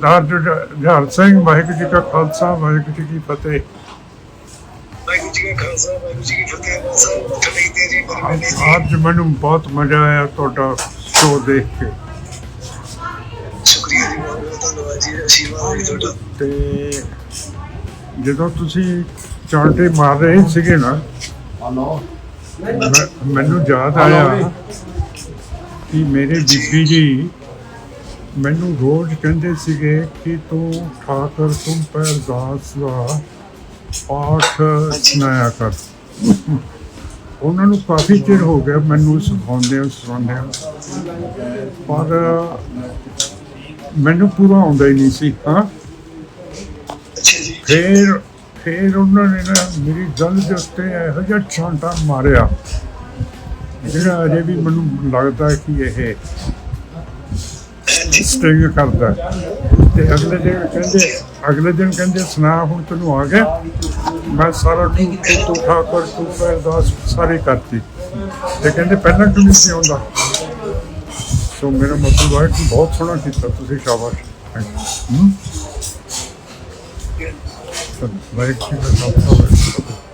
ਸਰਦਾਰ ਜਹਾਰ ਸਿੰਘ ਵਾਹਿਗੁਰੂ ਜੀ ਕਾ ਖਾਲਸਾ ਵਾਹਿਗੁਰੂ ਜੀ ਕੀ ਫਤਿਹ। ਵਾਹਿਗੁਰੂ ਜੀ ਕਾ ਖਾਲਸਾ ਵਾਹਿਗੁਰੂ ਜੀ ਕੀ ਫਤਿਹ। ਸਾਹਿਬ ਜੀ ਜੀ। ਮੈਨੂੰ ਬਹੁਤ ਮਜ਼ਾ ਆਇਆ ਤੁਹਾਡਾ ਸ਼ੋਅ ਦੇਖ ਕੇ। ਸ਼ੁਕਰੀਆ ਜੀ ਬਹੁਤ ਬਹੁਤ ਧੰਨਵਾਦ ਜੀ ਆਸ਼ੀਰਵਾਦ ਜੀ ਤੁਹਾਡਾ। ਤੇ ਜਦੋਂ ਤੁਸੀਂ ਚਾਂਟੇ ਮਾਰ ਰਹੇ ਸੀਗੇ ਨਾ ਮੈਂ- ਮੈਨੂੰ ਯਾਦ ਆਇਆ ਕਿ ਮੇਰੇ ਬੀਬੀ ਜੀ ਮੈਨੂੰ ਰੋਜ਼ ਕਹਿੰਦੇ ਸੀਗੇ ਕਿ ਤੂੰ ਠਾਕਰ ਤੁਮ ਪਰ ਦਾਸ ਦਾ ਪਾਠ ਸੁਣਾਇਆ ਕਰ। ਉਹਨਾਂ ਨੂੰ ਕਾਫੀ ਚਿਰ ਹੋ ਗਿਆ ਮੈਨੂੰ ਸਿਖਾਉਂਦੇ ਸਿਖਾਉਂਦੇ ਪਰ ਮੈਨੂੰ ਪੂਰਾ ਆਉਂਦਾ ਹੀ ਨਹੀਂ ਸੀ ਹਾਂ। ਫਿਰ ਫਿਰ ਉਹਨਾਂ ਨੇ ਨਾ ਮੇਰੀ ਗੱਲ ਦੇ ਉੱਤੇ ਇਹੋ ਜਿਹਾ ਛਾਂਟਾ ਮਾਰਿਆ ਜਿਹੜਾ ਅਜੇ ਵੀ ਮੈਨੂੰ ਲੱਗਦਾ ਕਿ ਇਹ ਸਟਿੰਗ ਕਰਦਾ ਹੈ। ਤੇ ਅਗਲੇ ਦਿਨ ਕਹਿੰਦੇ, ਅਗਲੇ ਦਿਨ ਕਹਿੰਦੇ, ਸੁਣਾ, ਹੁਣ ਤੈਨੂੰ ਆ ਗਿਆ। ਮੈਂ ਸਾਰਾ ਤੂੰ ਤੂੰ ਠਾਕੁਰ, ਤੂੰ ਅਰਦਾਸ ਸਾਰੇ ਕਰਤੀ। ਤੇ ਕਹਿੰਦੇ, ਪਹਿਲਾਂ ਕਿਉਂ ਨਹੀਂ ਆਉਂਦਾ? ਸੋ ਮੇਰਾ ਮਤਲਬ ਹੈ ਕਿ ਬਹੁਤ ਸੋਹਣਾ ਕੀਤਾ ਤੁਸੀਂ, ਸ਼ਾਬਾਸ਼। ਹੂੰ? ਵਾਹਿਗੁਰੂ ਜੀ ਕਾ ਖਾਲਸਾ